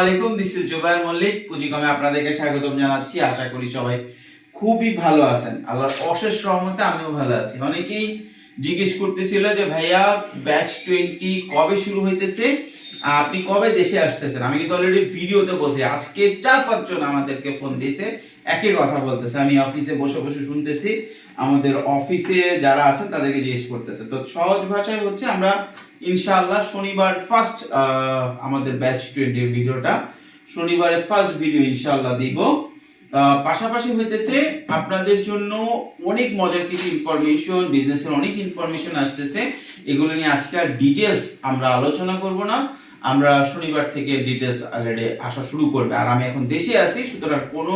আলাইকুম this is Zubair Mallick পুঁজিকমে আপনাদেরকে স্বাগতম জানাচ্ছি। আশা করি সবাই খুবই ভালো আছেন। আল্লাহর অশেষ রহমতে আমিও ভালো আছি। অনেকেই জিজ্ঞেস করতেছিল যে, ভাইয়া ব্যাচ টোয়েন্টি কবে শুরু হইতেছে? আপনি কবে দেশে আসতেছেন? আমি কিন্তু অলরেডি ভিডিওতে বসে আজকে চার পাঁচজন আমাদেরকে ফোন দিয়েছে। একই কথা বলতেছে। আমি অফিসে বসে বসে শুনতেছি। আমাদের অফিসে যারা আছেন তাদেরকে জিজ্ঞেস করতেছে। তো সহজ ভাষায় হচ্ছে আমরা ইনশাআল্লাহ শনিবার ফার্স্ট আমাদের ব্যাচ টোয়েন্টির ভিডিওটা শনিবারে ফার্স্ট ভিডিও ইনশাআল্লাহ দিব। পাশাপাশি হইতেছে আপনাদের জন্য অনেক মজার কিছু ইনফরমেশন বিজনেসের অনেক ইনফরমেশন আসতেছে। এগুলো নিয়ে আজকে আর ডিটেলস আমরা আলোচনা করব না। আমরা শনিবার থেকে ডিটেলস অলরেডি আসা শুরু করবে। আর আমি এখন দেশে আছি, সুতরাং কোনো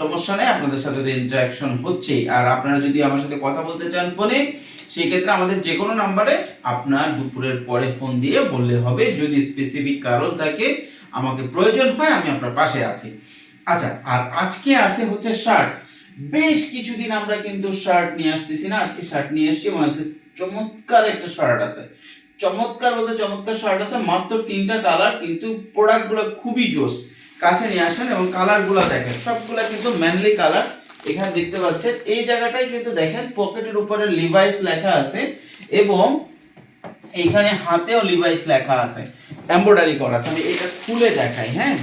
সমস্যা নেই, আপনাদের সাথে ইন্টারাকশন হচ্ছেই। আর আপনারা যদি আমার সাথে কথা বলতে চান ফোনে সেই ক্ষেত্রে আমাদের যে কোনো নাম্বারে আপনার দুপুরের পরে ফোন দিয়ে বললে হবে। যদি স্পেসিফিক কারণ থাকে, আমাকে প্রয়োজন হয়, আমি আপনার পাশে আছি। আচ্ছা আর আজকে আছে হচ্ছে শার্ট বেশ কিছুদিন আমরা কিন্তু শার্ট নিয়ে আসতেছি না। আজকে শার্ট নিয়ে আসছি আজকে চমৎকার একটা শার্ট আছে। চমৎকার বলতে চমৎকার শার্ট আছে, মাত্র তিনটা কালার কিন্তু প্রোডাক্টগুলো খুবই জোস। কাছে নিয়ে আসেন এবং কালারগুলো দেখেন। সবগুলা কিন্তু ম্যানলি কালার এখানে দেখতে পাচ্ছেন, এই জায়গাটাই কিন্তু দেখেন, পকেটের উপরে লিভাইস লেখা আছে এবং এইখানে হাতেও লিভাইস লেখা আছে এমব্রয়ডারি করা আছে। আমি এটা খুলে দেখাই হ্যাঁ।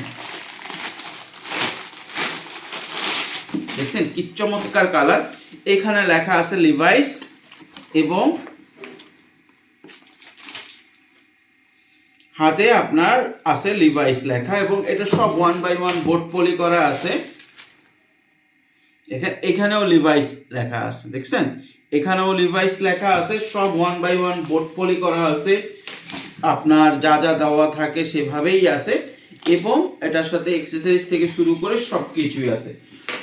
দেখছেন কি চমৎকার কালার। এখানে লেখা আছে লিভাইস এবং হাতে আপনার আছে লিভাইস লেখা এবং এটা সব one by one board poly করা আছে। এখানে এখানেও লিভাইস লেখা আছে, দেখছেন? এখানেও লিভাইস লেখা আছে, সব one by one board poly করা আছে। আপনার যা যা দেওয়া থাকে সেভাবেই আছে এবং এটার সাথে এক্সেসরিজ থেকে শুরু করে সব কিছুই আছে।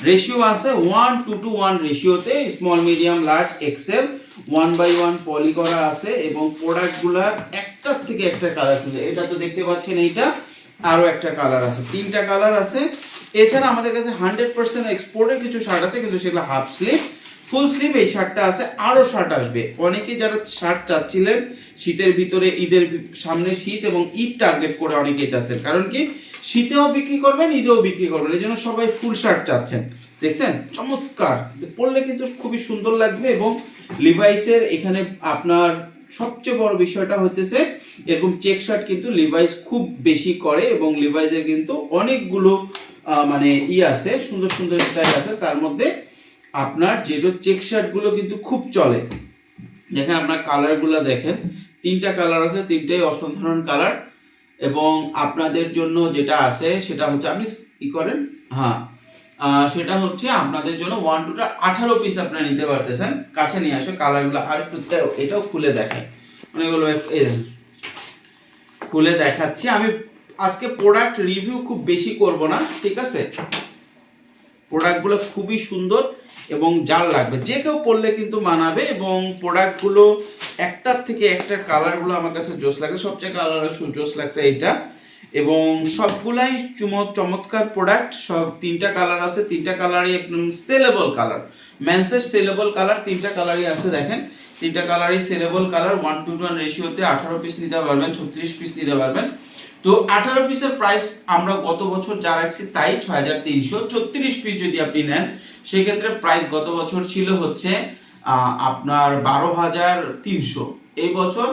রেশিও আছে one two two one রেশিওতে small medium large XL one by one poly করা আছে এবং প্রোডাক্টগুলার একটার থেকে একটা কালার শুধু। এটা তো দেখতে পাচ্ছেন এইটা, আরও একটা কালার আছে। তিনটা কালার আছে এছাড়া আমাদের কাছে হান্ড্রেড পার্সেন্ট এক্সপোর্টের কিছু শার্ট আছে, কিন্তু সেগুলো হাফ স্লিভ ফুল স্লিভ এই শার্টটা আছে আরও শার্ট আসবে। অনেকে যারা শার্ট চাচ্ছিলেন, শীতের ভিতরে ঈদের সামনে শীত এবং ঈদ টার্গেট করে অনেকেই চাচ্ছেন। কারণ কি? শীতেও বিক্রি করবেন, ঈদেও বিক্রি করবেন। এই জন্য সবাই ফুল শার্ট চাচ্ছেন। দেখছেন? চমৎকার! পরলে কিন্তু খুবই সুন্দর লাগবে এবং লিভাইসের এখানে আপনার সবচেয়ে বড় বিষয়টা হতেছে এরকম চেক শার্ট কিন্তু লিভাইস খুব বেশি করে এবং লিভাইসের কিন্তু অনেকগুলো মানে ই আছে, সুন্দর সুন্দর স্টাইল আছে, তার মধ্যে আপনার যেটা চেক শার্টগুলো কিন্তু খুব চলে। দেখেন আপনার কালারগুলো দেখেন, তিনটা কালার আছে, তিনটাই অসাধারণ কালার এবং আপনাদের জন্য যেটা আছে, সেটা হচ্ছে, আপনি ই করেন? হ্যাঁ সেটা হচ্ছে আপনাদের জন্য ওয়ান টুটা আঠারো পিস আপনারা নিতে পারতেছেন। কাছে নিয়ে আসে কালারগুলো আর একটু এটাও- খুলে দেখায় অনেকগুলো এই খুলে দেখাচ্ছি। আমি আজকে প্রোডাক্ট রিভিউ খুব বেশি করব না, ঠিক আছে? প্রোডাক্টগুলো খুবই সুন্দর এবং জাল লাগবে। যে কেউ পরলে কিন্তু মানাবে এবং প্রোডাক্টগুলো একটার থেকে একটার কালারগুলো আমার কাছে জোস লাগে সবচেয়ে কালার জোস লাগছে এইটা। এবং সবগুলাই চুম- চমৎকার প্রোডাক্ট সব তিনটা কালার আছে, তিনটা কালারই একদম সেলেবল কালার ম্যান্সের সেলেবল কালার তিনটা কালারই আছে, দেখেন। তিনটা কালারই saleable colour one two one রেশিওতে আঠারো পিস নিতে পারবেন, ছত্রিশ পিস নিতে পারবেন। তো আঠারো পিসের প্রাইস আমরা গত বছর যা রাখছি তাই ছয় হাজার তিনশো ছত্রিশ পিস যদি আপনি নেন, সেক্ষেত্রে প্রাইস গত বছর ছিল হচ্ছে আপনার বারো হাজার তিনশো। এই বছর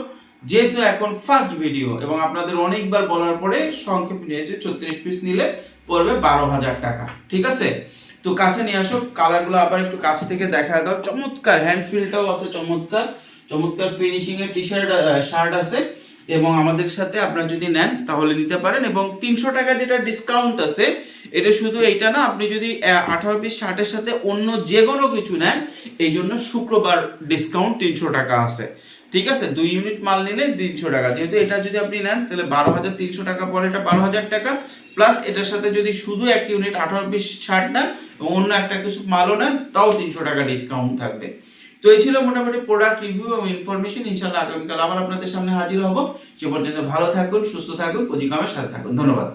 যেহেতু এখন ফার্স্ট ভিডিও এবং আপনাদের অনেকবার বলার পরে সংক্ষেপ নিয়েছে ছত্রিশ পিস নিলে পড়বে বারো হাজার টাকা, ঠিক আছে? তো কাছে নিয়ে আসো কালারগুলো আবার একটু কাছ থেকে দেখা দাও। চমৎকার হ্যান্ড ফিলটাও আছে, চমৎকার। চমৎকার ফিনিশিংয়ের টি শার্ট শার্ট আছে। এবং আমাদের সাথে আপনারা যদি নেন, তাহলে নিতে পারেন এবং তিনশো টাকা যেটা ডিসকাউন্ট আছে, এটা শুধু এইটা না, আপনি যদি আঠারো পিস শার্টের সাথে অন্য যে কোনো কিছু নেন, এই জন্য শুক্রবার ডিসকাউন্ট তিনশো টাকা আছে। ঠিক আছে? দুই ইউনিট মাল নিলে তিনশো টাকা। যেহেতু এটা যদি আপনি নেন, তাহলে বারো হাজার তিনশো টাকা পরে এটা বারো হাজার টাকা। প্লাস এটার সাথে যদি শুধু এক ইউনিট আঠারো পিস শার্ট নেন অন্য একটা কিছু মালও নেন, তাও তিনশো টাকা ডিসকাউন্ট থাকবে। তো এই ছিল মোটামুটি প্রোডাক্ট রিভিউ এবং ইনফরমেশন ইনশাল্লাহ আগামীকাল আবার আপনাদের সামনে হাজির হব। সে পর্যন্ত ভালো থাকুন, সুস্থ থাকুন পজিকামের সাথে থাকুন। ধন্যবাদ।